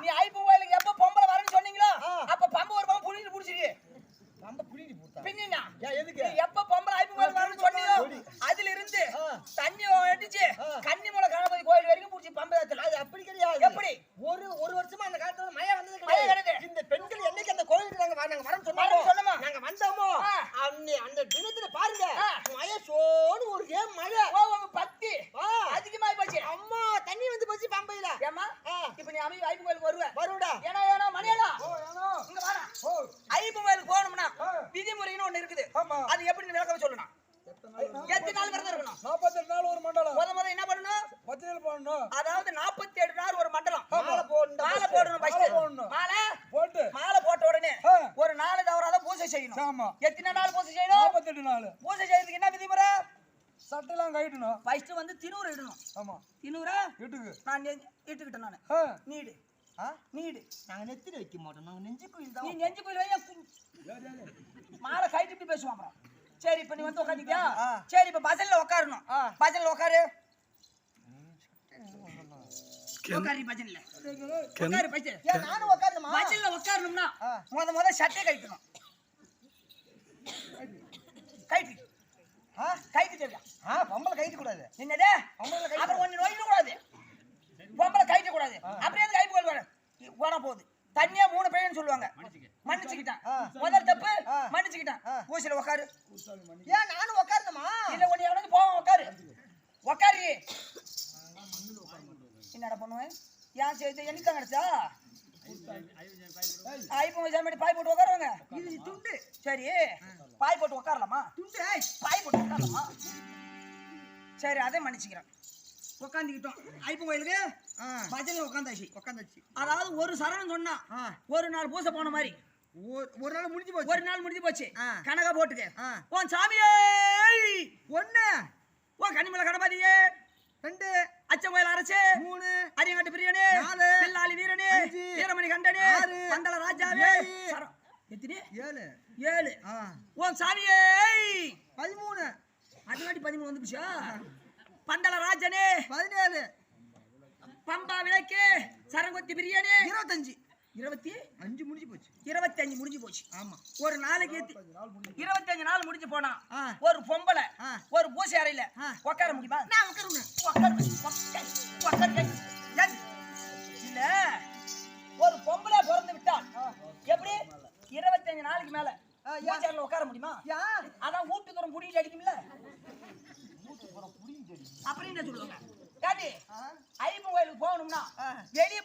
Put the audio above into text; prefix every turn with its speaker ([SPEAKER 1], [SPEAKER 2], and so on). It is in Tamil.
[SPEAKER 1] நீ ஐப்பன் கோயிலுக்கு எப்ப பொம்பளை வரேன்னு சொன்னீங்களோ. அப்ப பம்பு ஒரு பம்பு புடிச்சு புடிச்சிருக்கு
[SPEAKER 2] நம்ம புடிடி போட்டா
[SPEAKER 1] பின்னா
[SPEAKER 2] எதுக்கு
[SPEAKER 1] எப்ப பொம்பளை ஐப்பன் கோயில் வரேன்னு சொன்னியோ அதுல இருந்து. தண்ணி அடிச்சு
[SPEAKER 2] ஆ.
[SPEAKER 1] போச்சு
[SPEAKER 2] பம்பையில.
[SPEAKER 1] ஏமா. இப்ப நீ அமை ஐப்பன் கோயிலுக்கு வருவ.
[SPEAKER 2] வருடா
[SPEAKER 1] ஏனா ஏனா மணியாடா இங்க வாடா. ஐப்பன் கோயிலுக்கு போகணும்னா விதிமுறைன்னு ஒண்ணு இருக்குது.
[SPEAKER 3] ஆமா.
[SPEAKER 1] அது எப்படின்னு விளக்கம் சொல்லணும்? எத்தனை நாள் விரதம் இருக்கணும்?
[SPEAKER 3] நாள் ஒரு மண்டலம்.
[SPEAKER 1] முத முத என்ன பண்ணணும்?
[SPEAKER 3] பத்திரிகை போடணும்.
[SPEAKER 1] அதாவது 47 நாள் ஒரு மண்டலம்.
[SPEAKER 2] மாலை போடணும்
[SPEAKER 1] மாலை போடணும்.
[SPEAKER 3] மாலை போட்டு.
[SPEAKER 1] மாலை போட்ட உடனே. ஒரு நாலு தவறாத பூஜை செய்யணும்.
[SPEAKER 3] ஆமா.
[SPEAKER 1] எத்தனை நாள் பூஜை செய்யணும்?
[SPEAKER 3] நாற்பத்தெட்டு நாள்.
[SPEAKER 1] பூஜை செய்யறதுக்கு என்ன விதிமுறை?
[SPEAKER 3] சட்டைலாம் கழட்டணும்.
[SPEAKER 1] ஃபர்ஸ்ட் வந்து தினூறு இடணும்.
[SPEAKER 3] ஆமா.
[SPEAKER 1] தினூரா
[SPEAKER 3] வீட்டுக்கு.
[SPEAKER 1] நான் நெஞ்சு இட்டுக்கிட்டேன் நானு. நீடு.
[SPEAKER 2] ஆ?
[SPEAKER 1] நீடு.
[SPEAKER 2] நாங்க நெத்தில வைக்க மாட்டோம். நாங்க நெஞ்சு கோயில்
[SPEAKER 1] நீ
[SPEAKER 2] தான்
[SPEAKER 1] நெஞ்சு கோயில் வையா? மாலை கைட்டு இப்படி பேசுவான் அப்புறம். சரி இப்ப நீ வந்து உட்காந்துக்கியா. சரி இப்ப பஜல்ல உட்காரணும்
[SPEAKER 2] ஆ.
[SPEAKER 1] பஜல்ல உட்காரு உட்காரு பஜல்ல உட்காரு பஜல்
[SPEAKER 2] ஏன் நானும் உட்காருமா
[SPEAKER 1] பஜல்ல உட்காரணும்னா. முத முத சட்டை கழிக்கணும் கைட்டு
[SPEAKER 2] ஆ?
[SPEAKER 1] கைட்டு தேவையா
[SPEAKER 2] ஆ பொம்பளை கைட்டு கூடாது
[SPEAKER 1] என்னது? அப்புறம் ஒன்னு நோயிட கூடாது பொம்பளை கைட்டு கூடாது அப்படியே அந்த கைப்பு கோல் போன போகுது. தனியா மூணு பேருன்னு சொல்லுவாங்க. மன்னிச்சுக்கிட்டான். முதல் தப்பு. மன்னிச்சுக்கிட்டான்.
[SPEAKER 2] ஆ.
[SPEAKER 1] பூசையில உட்காரு
[SPEAKER 2] ஏன் நானும் உட்காருமா
[SPEAKER 1] இல்ல ஒண்ணு எவனுக்கு போவோம் உட்காரு உட்காரு என்னடா பண்ணுவேன் ஏன் சரி எனக்கு கிடைச்சா ஐப்போ சாமி பாய் போட்டு உட்காருவாங்க இது துண்டு. சரி. பாய் போட்டு உட்காரலாமா துண்டு பாய் போட்டு உட்காரலாமா சரி அதை மன்னிச்சுக்கிறேன். உட்காந்துக்கிட்டோம் ஐப்போ கோயிலுக்கு. பஜனை உட்காந்தாச்சு
[SPEAKER 2] உட்காந்துச்சு
[SPEAKER 1] அதாவது ஒரு சரணம் சொன்னா. ஒரு நாள் பூசை போன மாதிரி.
[SPEAKER 2] ஒரு- நாள் முடிஞ்சு போச்சு.
[SPEAKER 1] ஒரு நாள் முடிஞ்சு போச்சு. கணக்கா போட்டுக்க. உன் சாமியே!
[SPEAKER 2] ஒண்ணு.
[SPEAKER 1] உன் கனிமலை கணபதியே!
[SPEAKER 2] ரெண்டு.
[SPEAKER 1] அச்சங்கோயில் அரசே
[SPEAKER 2] மூணு.
[SPEAKER 1] அரியங்காட்டு பிரியனே.
[SPEAKER 2] நாலு,
[SPEAKER 1] பில்லாளி வீரனே. வீரமணி கண்டனே. பந்தள ராஜாவே. எத்தனை?
[SPEAKER 2] ஏழு.
[SPEAKER 1] ஏழு. உன் சாமியே!
[SPEAKER 2] பதிமூணு.
[SPEAKER 1] அதுக்காட்டி பதிமூணு வந்துருச்சா? பந்தள ராஜனே.
[SPEAKER 2] பதினேழு.
[SPEAKER 1] பம்பா விளக்கு. சரங்கொத்தி பிரியாணி.
[SPEAKER 2] இருபத்தஞ்சு.
[SPEAKER 1] இருபத்தி?
[SPEAKER 2] அஞ்சு முடிஞ்சு போச்சு.
[SPEAKER 1] இருபத்தி அஞ்சு முடிஞ்சு போச்சு.
[SPEAKER 2] ஆமா.
[SPEAKER 1] ஒரு நாளைக்கு எத்தி- இருபத்தஞ்சு நாள் முடிஞ்சு போனா. ஒரு பொம்பளை. ஒரு பூசை அறையில. உட்கார முடியுமா?
[SPEAKER 2] நான் உட்காருங்க
[SPEAKER 1] உட்காரு, உட்காரு, உட்காரு, ஏய், ஏய். இல்ல. ஒரு பொம்பளை பிறந்து விட்டால் எப்படி? இருபத்தஞ்சு நாளைக்கு மேல.
[SPEAKER 2] ஆ, ஏன்?
[SPEAKER 1] பூஜை அறையில உட்கார முடியுமா? அதான் வீட்டுக்கு புடியில் அடிக்கும்ல. அப்படின்னு சொல்லுவாங்க ஏண்டி ஐப்பன் கோயிலுக்கு போகணும்னா
[SPEAKER 2] ஆ.
[SPEAKER 1] வெளியே